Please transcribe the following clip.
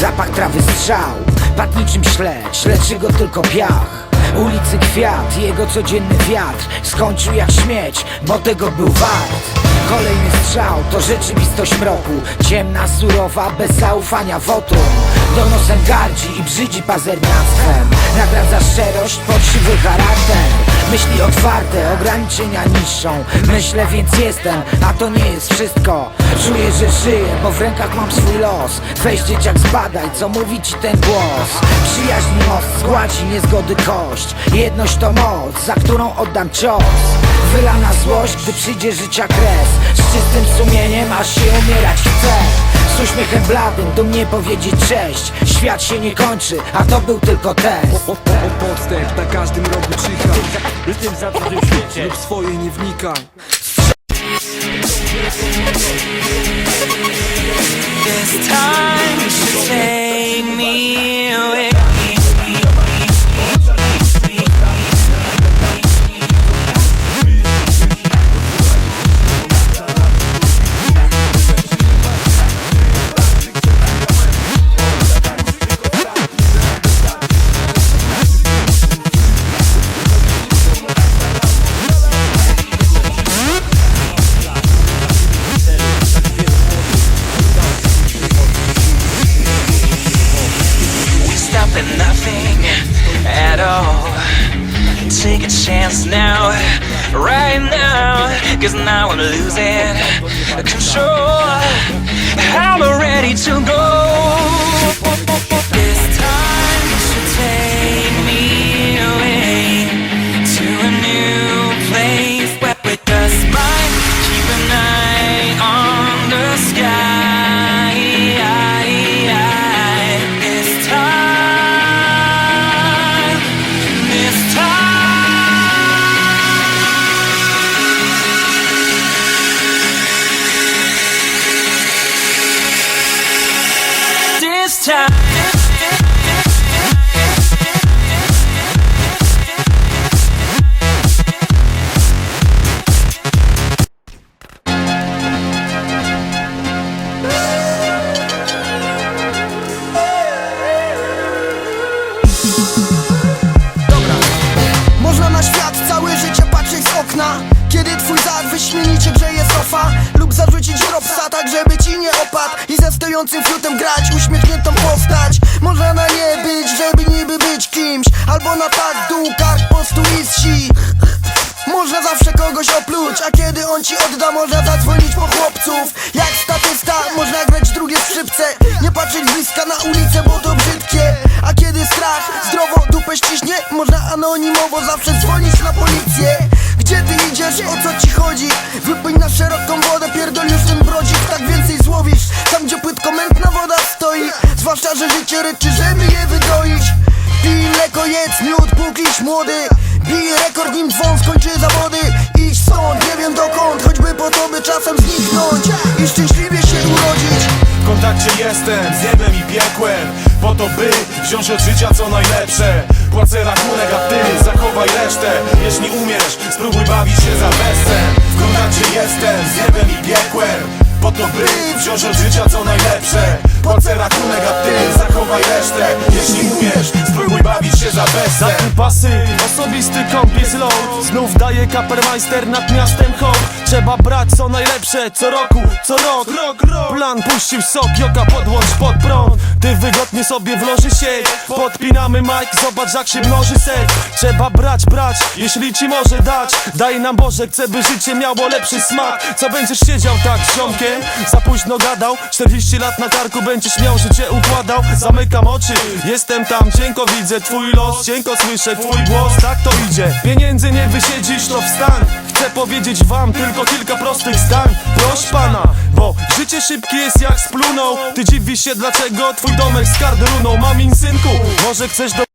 Zapach trawy strzał, padł niczym śledź Leczy go tylko piach. Ulicy kwiat, jego codzienny wiatr Skończył jak śmieć, bo tego był wart. Kolejny strzał to rzeczywistość mroku Ciemna, surowa, bez zaufania wotum Donosem gardzi i brzydzi pazerniactwem Nagradza szczerość, podszywy charakter Myśli otwarte, ograniczenia niszczą. Myślę więc jestem, a to nie jest wszystko. Czuję, że żyję, bo w rękach mam swój los. Weź dzieciak zbadaj, co mówi ci ten głos. Przyjaźń most zgładzi niezgody kość. Jedność to moc, za którą oddam cios. Wylana złość, gdy przyjdzie życia kres. Z czystym sumieniem, aż się umierać chce Z uśmiechem bladym, dumnie powiedzieć cześć. Świat się nie kończy, a to był tylko test. Podstęp na każdym rogu czyha Tym za co w tym świecie. Lub swoje nie wnikaj. This time should take me nothing at all. Take a chance now, right now. Cause now I'm losing control. I'm ready to go. Time, dropsa tak żeby ci nie opadł. I ze stojącym fiutem grać uśmiechniętą postać. Można na nie być, żeby niby być kimś. Albo na tak dół kark po prostu iści można zawsze kogoś opluć, a kiedy on ci odda Można zadzwonić po chłopców. Jak statysta, można grać drugie skrzypce. Nie patrzeć bliska na ulicę, bo to brzydkie. A kiedy strach zdrowo dupę ściśnie Można anonimowo zawsze dzwonić na policję Idziesz, o co ci chodzi? Wypłyń na szeroką wodę, pierdol już ten brodzik Tak więcej złowisz, tam gdzie płytko mętna woda stoi Zwłaszcza, że życie ryczy, żeby je wydoić. Pij mleko, jedz miód, pókiś młody? Bij rekord, nim dzwon skończy zawody. Idź stąd, nie wiem dokąd Choćby po to, by czasem zniknąć I szczęśliwie się urodzić. W kontakcie jestem z niebem i piekłem Po to by wziąć od życia co najlepsze. Płacę rachunek, a ty zachowaj resztę. Jeśli umiesz, spróbuj bawić się za bezcen W kontakcie jestem z niebem i piekłem Po to by wziąć od życia co najlepsze. Płacę rachunek, a ty zachowaj resztę. Jeśli umiesz, spróbuj bawić się za bezcen Pasy, osobisty kompis load Znów daje kapermeister nad miastem hołd. Trzeba brać co najlepsze, co roku, co rok. Plan puścił sok, joka podłącz pod prąd. Ty wygodnie sobie wloży sieć Podpinamy mic, zobacz jak się mnoży set Trzeba brać, brać, jeśli ci może dać. Daj nam Boże, chcę by życie miało lepszy smak. Co będziesz siedział tak z ziomkiem? Za późno gadał, 40 lat na karku będziesz miał życie układał. Zamykam oczy, jestem tam, cienko widzę twój los. Cienko słyszę twój głos, tak to idzie. Pieniędzy nie wysiedzisz, to wstań. Chcę powiedzieć wam tylko kilka prostych zdań. Proś pana, bo życie szybkie jest jak splunął Ty dziwisz się dlaczego twój domek z kart runął Mamin synku, może chcesz do